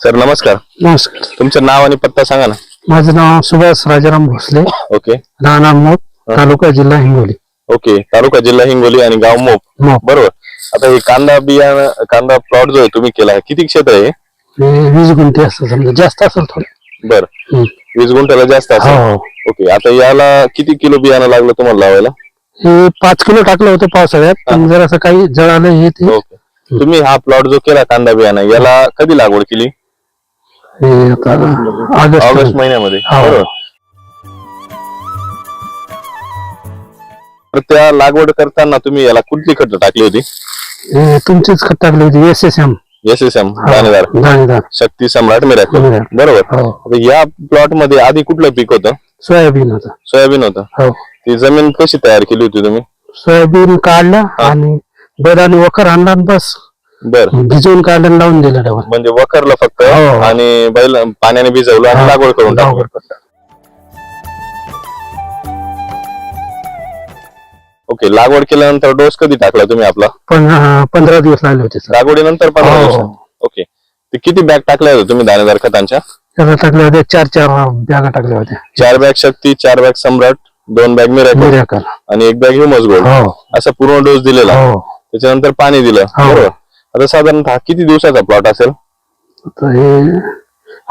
Sir नमस्कार. नमस्कार. तुमचं नाव आणि पत्ता सांगा ना. माझं नाव सुभाष राजाराम भोसले. ओके. राणा मोप तालुका जिल्हा हिंगोली. ओके. तालुका जिल्हा हिंगोली आणि गाव मोप मोप बरोबर. आता हे कांदा बियाणं कांदा प्लॉट जो आहे तुम्ही केला आहे किती क्षेत्र आहे हे? वीस गुंठे असतं समजा. जास्त असेल थोडं. बर. हम्म. वीस गुंठ्याला जास्त असेल? हो ओके. आता याला किती किलो बियाणं लागलं तुम्हाला लावायला? हे पाच किलो टाकलं होतं पावसाळ्यात पण जर असं काही जळालं हे ते. ओके. तुम्ही हा प्लॉट जो केला कांदा बियाणं याला कधी लागवड केली? हे आता ऑगस्ट ऑगस्ट महिन्यामध्ये. हो. बरोबर. तर त्या लागवड करताना तुम्ही याला कुठली खत टाकली होती? हे तुमचीच खत टाकली होती S S M S S M दाणेदार. दाणेदार. Shakti Samrat miracle miracle. बरोबर. हो. आता या प्लॉटमध्ये आधी कुठलं पीक होतं? सोयाबीन होतं. सोयाबीन होतं. हो. ती जमीन कशी तयार केली होती तुम्ही? सोयाबीन काढलं आणि बैलाने वखर आणला आणि बस. बर. भिजवून आणि लावून दिलं डबल म्हणजे वखरला फक्त हो. आणि बैल पाण्याने भिजवलं आणि लागवड करून टाकली. ओके लागवड केल्यानंतर डोस कधी टाकला तुम्ही आपला? पण अं, पंधरा दिवस लागले होते सर. लागवडीनंतर पंधरा हो. दिवसात. ओके. ते किती बॅग टाकल्या होत्या तुम्ही दाणेदार खतांच्या? त्याला टाकले होते चार चार बॅगा टाकल्या होत्या. चार बॅग शक्ती चार बॅग सम्राट दोन बॅग मिराकल. आणि एक बॅग ह्युमस गोल्ड. हो. असा पूर्ण डोस दिलेला. हो. त्याच्यानंतर पाणी दिलं. हो. बरोबर? आता साधारणतः किती दिवसाचा प्लॉट असेल? तर हे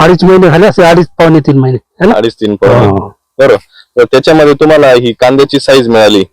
अडीच महिने झाले असे अडीच पावणे तीन महिने है ना? अडीच तीन पाऊण हो. बरोबर तर त्याच्यामध्ये तुम्हाला ही कांद्याची साईज मिळाली.